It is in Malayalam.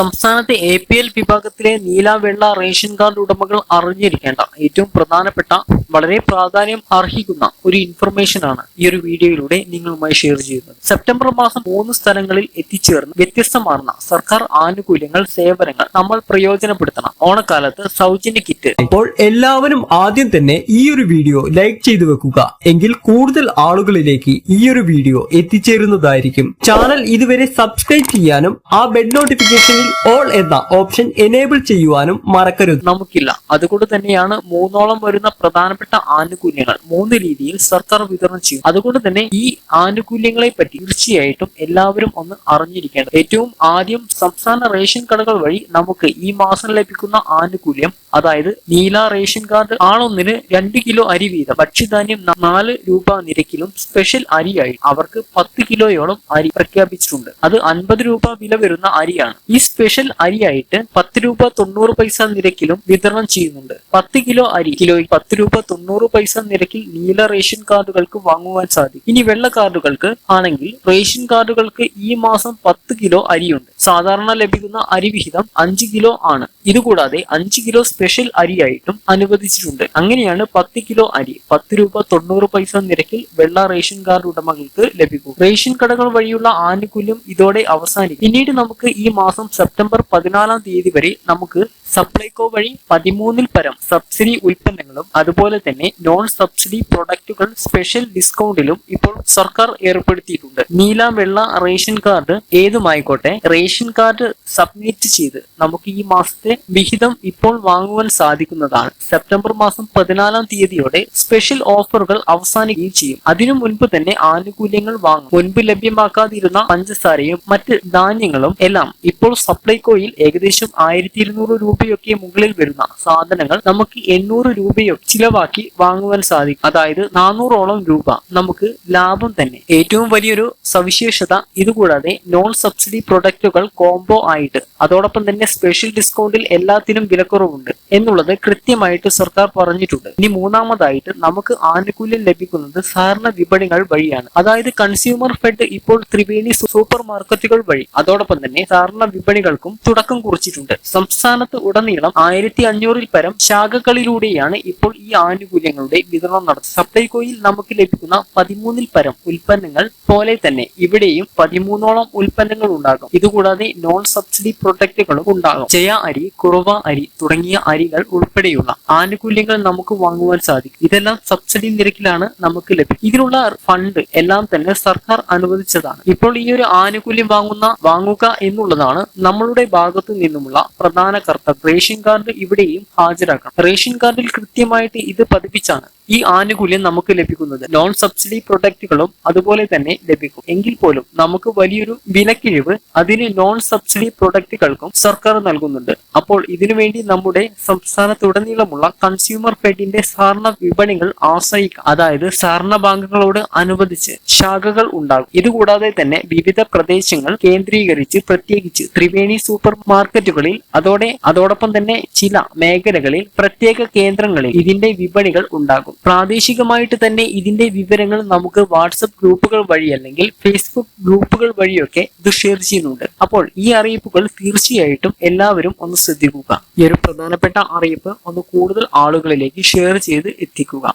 സംസ്ഥാനത്തെ എ പി എൽ വിഭാഗത്തിലെ നീല വെള്ള റേഷൻ കാർഡ് ഉടമകൾ അറിഞ്ഞിരിക്കേണ്ട ഏറ്റവും പ്രധാനപ്പെട്ട വളരെ പ്രാധാന്യം അർഹിക്കുന്ന ഒരു ഇൻഫർമേഷൻ ആണ് ഈ ഒരു വീഡിയോയിലൂടെ നിങ്ങളുമായി ഷെയർ ചെയ്യുന്നത്. സെപ്റ്റംബർ മാസം മൂന്ന് സ്ഥലങ്ങളിൽ എത്തിച്ചേർന്ന് വ്യത്യസ്തമാർന്ന സർക്കാർ ആനുകൂല്യങ്ങൾ സേവനങ്ങൾ നമ്മൾ പ്രയോജനപ്പെടുത്തണം. ഓണക്കാലത്ത് സൗജന്യ കിറ്റ്. അപ്പോൾ എല്ലാവരും ആദ്യം തന്നെ ഈ ഒരു വീഡിയോ ലൈക്ക് ചെയ്തു വെക്കുക. എങ്കിൽ കൂടുതൽ ആളുകളിലേക്ക് ഈ ഒരു വീഡിയോ എത്തിച്ചേരുന്നതായിരിക്കും. ചാനൽ ഇതുവരെ സബ്സ്ക്രൈബ് ചെയ്യാനും ആ ബെൽ നോട്ടിഫിക്കേഷനിൽ ഓൾ എന്ന ഓപ്ഷൻ എനേബിൾ ചെയ്യുവാനും മറക്കരുത്. നമുക്കില്ല. അതുകൊണ്ട് തന്നെയാണ് മൂന്നോളം വരുന്ന പ്രധാനപ്പെട്ട ആനുകൂല്യങ്ങൾ മൂന്ന് രീതിയിൽ സർക്കാർ വിതരണം ചെയ്യും അതുകൊണ്ട് തന്നെ ഈ ആനുകൂല്യങ്ങളെ പറ്റി തീർച്ചയായിട്ടും എല്ലാവരും ഒന്ന് അറിഞ്ഞിരിക്കേണ്ടത്. ഏറ്റവും ആദ്യം സംസ്ഥാന റേഷൻ കടകൾ വഴി നമുക്ക് ഈ മാസം ലഭിക്കുന്ന ആനുകൂല്യം അതായത് നീല റേഷൻ കാർഡ് ആളൊന്നിന് രണ്ട് കിലോ അരി വീതം ഭക്ഷ്യധാന്യം നാല് രൂപ നിരക്കിലും സ്പെഷ്യൽ അരിയായി. അവർക്ക് പത്ത് കിലോയോളം അരി പ്രഖ്യാപിച്ചിട്ടുണ്ട്. അത് അൻപത് രൂപ വില വരുന്ന അരിയാണ്. ഈ സ്പെഷ്യൽ അരിയായിട്ട് പത്ത് രൂപ തൊണ്ണൂറ് പൈസ നിരക്കിലും വിതരണം ചെയ്യുന്നുണ്ട്. പത്ത് കിലോ അരി കിലോയ്ക്ക് പത്ത് രൂപ തൊണ്ണൂറ് പൈസ നിരക്കിൽ നീല റേഷൻ കാർഡുകൾക്ക് വാങ്ങുവാൻ സാധിക്കും. ഇനി വെള്ള കാർഡുകൾക്ക് ആണെങ്കിൽ റേഷൻ കാർഡുകൾക്ക് ഈ മാസം പത്ത് കിലോ അരിയുണ്ട്. സാധാരണ ലഭിക്കുന്ന അരി വിഹിതം അഞ്ച് കിലോ ആണ്. ഇതുകൂടാതെ അഞ്ച് കിലോ സ്പെഷ്യൽ അരിയായിട്ടും അനുവദിച്ചിട്ടുണ്ട്. അങ്ങനെയാണ് പത്ത് കിലോ അരി പത്ത് രൂപ തൊണ്ണൂറ് പൈസ നിരക്കിൽ വെള്ള റേഷൻ കാർഡ് ഉടമകൾക്ക് ലഭിക്കും റേഷൻ കടകൾ വഴിയുള്ള ആനുകൂല്യം ഇതോടെ അവസാനിക്കും. പിന്നീട് നമുക്ക് ഈ മാസം സെപ്റ്റംബർ പതിനാലാം തീയതി വരെ നമുക്ക് സപ്ലൈകോ വഴി പതിമൂന്നിൽ പരം സബ്സിഡി ഉൽപ്പന്നങ്ങളും അതുപോലെ തന്നെ നോൺ സബ്സിഡി പ്രൊഡക്റ്റുകൾ സ്പെഷ്യൽ ഡിസ്കൗണ്ടിലും ഇപ്പോൾ സർക്കാർ ഏർപ്പെടുത്തിയിട്ടുണ്ട്. നീല വെള്ള റേഷൻ കാർഡ് ഏതുമായിക്കോട്ടെ റേഷൻ കാർഡ് സബ്മിറ്റ് ചെയ്ത് നമുക്ക് ഈ മാസത്തെ വിഹിതം ഇപ്പോൾ വാങ്ങുവാൻ സാധിക്കുന്നതാണ്. സെപ്റ്റംബർ മാസം പതിനാലാം തീയതിയോടെ സ്പെഷ്യൽ ഓഫറുകൾ അവസാനിക്കുകയും ചെയ്യും. അതിനു മുൻപ് തന്നെ ആനുകൂല്യങ്ങൾ വാങ്ങും. മുൻപ് ലഭ്യമാക്കാതിരുന്ന പഞ്ചസാരയും മറ്റ് ധാന്യങ്ങളും എല്ലാം ഇപ്പോൾ സപ്ലൈകോയിൽ ഏകദേശം ആയിരത്തി ഇരുന്നൂറ് രൂപയൊക്കെ മുകളിൽ വരുന്ന സാധനങ്ങൾ നമുക്ക് എണ്ണൂറ് രൂപയോ ചിലവാക്കി വാങ്ങുവാൻ സാധിക്കും. അതായത് നാനൂറോളം രൂപ നമുക്ക് ലാഭം തന്നെ. ഏറ്റവും വലിയൊരു സവിശേഷത ഇതുകൂടാതെ നോൺ സബ്സിഡി പ്രൊഡക്റ്റുകൾ കോംബോ ആയിട്ട് അതോടൊപ്പം തന്നെ സ്പെഷ്യൽ ഡിസ്കൗണ്ടിൽ എല്ലാത്തിനും വിലക്കുറവുണ്ട് എന്നുള്ളത് കൃത്യമായിട്ട് സർക്കാർ പറഞ്ഞിട്ടുണ്ട്. ഇനി മൂന്നാമതായിട്ട് നമുക്ക് ആനുകൂല്യം ലഭിക്കുന്നത് സഹകരണ വിപണികൾ വഴിയാണ്. അതായത് കൺസ്യൂമർ ഫെഡ് ഇപ്പോൾ ത്രിവേണി സൂപ്പർ മാർക്കറ്റുകൾ വഴി. അതോടൊപ്പം തന്നെ സഹകരണ വിപണികൾക്കും തുടക്കം കുറിച്ചിട്ടുണ്ട്. സംസ്ഥാനത്ത് ഉടനീളം ആയിരത്തി അഞ്ഞൂറിൽ പരം ശാഖകളിലൂടെയാണ് ഇപ്പോൾ ഈ ആനുകൂല്യങ്ങളുടെ വിതരണം നടത്തുന്നത്. സപ്ലൈകോയിൽ നമുക്ക് ലഭിക്കുന്ന പതിമൂന്നിൽ പരം ഉൽപ്പന്നങ്ങൾ പോലെ തന്നെ ഇവിടെയും പതിമൂന്നോളം ഉൽപ്പന്നങ്ങൾ ഉണ്ടാകും. ഇതുകൂടാതെ നോൺ സബ്സിഡി പ്രൊഡക്റ്റുകളും ഉണ്ടാകും. ജയ അരി കുറവ അരി തുടങ്ങിയ അരികൾ ഉൾപ്പെടെയുള്ള ആനുകൂല്യങ്ങൾ നമുക്ക് വാങ്ങുവാൻ സാധിക്കും. ഇതെല്ലാം സബ്സിഡി നിരക്കിലാണ് നമുക്ക് ലഭിക്കും ഇതിനുള്ള ഫണ്ട് എല്ലാം തന്നെ സർക്കാർ അനുവദിച്ചതാണ്. ഇപ്പോൾ ഈ ഒരു ആനുകൂല്യം വാങ്ങുന്ന വാങ്ങുക എന്നുള്ളതാണ് നമ്മളുടെ ഭാഗത്തു നിന്നുമുള്ള പ്രധാന കർത്തവ്യം റേഷൻ കാർഡ് ഇവിടെയും ഹാജരാക്കണം. റേഷൻ കാർഡിൽ കൃത്യമായിട്ട് ഇത് പതിപ്പിച്ചാണ്. ഈ ആനുകൂല്യം നമുക്ക് ലഭിക്കുന്നത് നോൺ സബ്സിഡി പ്രൊഡക്റ്റുകളും അതുപോലെ തന്നെ ലഭിക്കും. എങ്കിൽ പോലും നമുക്ക് വലിയൊരു വിലക്കിഴിവ് അതിന് നോൺ സബ്സിഡി പ്രൊഡക്റ്റുകൾക്കും സർക്കാർ നൽകുന്നുണ്ട്. അപ്പോൾ ഇതിനുവേണ്ടി നമ്മുടെ സംസ്ഥാനത്തുടനീളമുള്ള കൺസ്യൂമർ ഫെഡിന്റെ സാർണ വിപണികൾ ആശ്രയിക്കാം അതായത് സാർണ ബാങ്കുകളോട് അനുവദിച്ച് ശാഖകൾ ഉണ്ടാകും. ഇതുകൂടാതെ തന്നെ വിവിധ പ്രദേശങ്ങൾ കേന്ദ്രീകരിച്ച് പ്രത്യേകിച്ച് ത്രിവേണി സൂപ്പർ മാർക്കറ്റുകളിൽ അതോടെ അതോടൊപ്പം തന്നെ ചില മേഖലകളിൽ പ്രത്യേക കേന്ദ്രങ്ങളിൽ ഇതിന്റെ വിപണികൾ ഉണ്ടാകും. പ്രാദേശികമായിട്ട് തന്നെ ഇതിന്റെ വിവരങ്ങൾ നമുക്ക് വാട്സപ്പ് ഗ്രൂപ്പുകൾ വഴി അല്ലെങ്കിൽ ഫേസ്ബുക്ക് ഗ്രൂപ്പുകൾ വഴിയൊക്കെ ഇത് ഷെയർ ചെയ്യുന്നുണ്ട്. അപ്പോൾ ഈ അറിയിപ്പുകൾ തീർച്ചയായിട്ടും എല്ലാവരും ഒന്ന് ശ്രദ്ധിക്കുക. ഈ ഒരു പ്രധാനപ്പെട്ട അറിയിപ്പ് ഒന്ന് കൂടുതൽ ആളുകളിലേക്ക് ഷെയർ ചെയ്ത് എത്തിക്കുക.